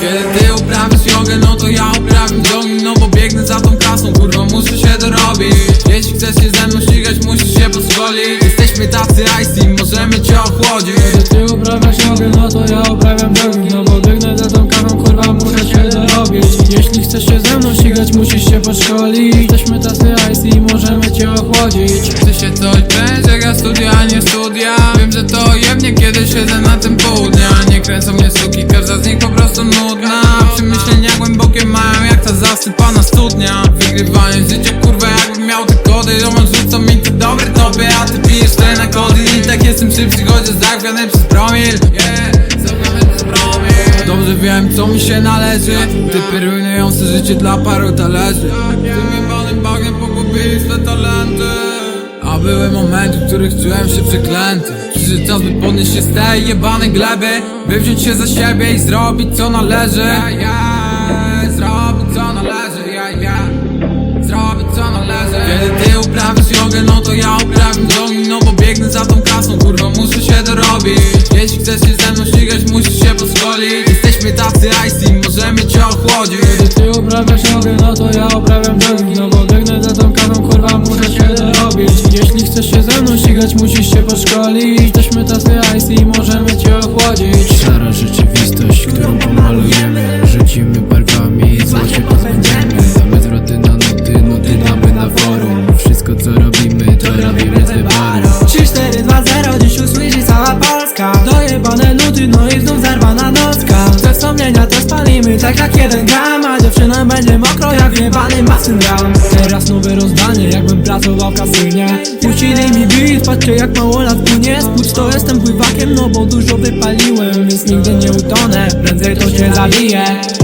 Kiedy ty uprawiasz jogę, no to ja uprawiam jogging No bo biegnę za tą kasą, kurwa muszę się dorobić. Jeśli chcesz się ze mną ścigać, musisz się pozwolić. Jesteśmy tacy icy, możemy cię ochłodzić. Kiedy ty uprawiasz jogę, no to ja uprawiam jogging No bo biegnę za tą kasą, kurwa muszę się dorobić. Jeśli chcesz się ze mną ścigać, musisz się poszkolić Jesteśmy tacy icy, możemy cię ochłodzić. Ty się coś będzie, jak studia, a nie studia. Wiem, że to jemnie, kiedy siedzę na tym południu. Kręcą mnie suki, każda z nich po prostu nudna. Przemyślenia głębokie mają jak ta zasypana studnia. Wygrywanie życia, kurwa, jakbym miał te kody. Roman rzucą mi te dobre topy, a ty pijesz te na kody I tak jestem szybszy, chociaż zachwiany przez promil. Dobrze wiem, co mi się należy. Typy rujnujące życie dla paru talerzy. Tym jebanym bagnem pogubili swe talenty. A były momenty, w których czułem się przeklęty Przyszedł czas, by podnieść się z tej jebanej gleby By wziąć się za siebie i zrobić co należy. Ja, ja, Zrobić co należy, ja, ja Zrobić co należy. Kiedy ty uprawiasz jogę, no to ja uprawiam jogging. No bo biegnę za tą kasą, kurwa muszę się dorobić. Jeśli chcesz się ze mną ścigać, musisz się poszkolić Jesteśmy tacy icy, możemy cię ochłodzić. Kiedy ty uprawiasz jogę, no to ja uprawiam jogging No bo ze ścigać, musisz się poszkolić. Jesteśmy tacy icy i możemy cię ochłodzić. Szara rzeczywistość, którą pomalujemy. Rzucimy barwami i zło się pozbędziemy. Damy zwroty na nuty, nuty damy na forum. Wszystko co robimy, to robimy z wyboru. 3, 4, 2, 0, dziś usłyszy cała Polska. Dojebane nuty, no i znów zarwana nocka. Te wspomnienia to spalimy, tak jak jeden jebany gram Teraz nowe rozdanie, jakbym pracował w kasynie. Puścili mi beat, patrzcie jak mało lat płynie. Spójrz to jestem pływakiem, no bo dużo wypaliłem Więc nigdy nie utonę, prędzej to się zabije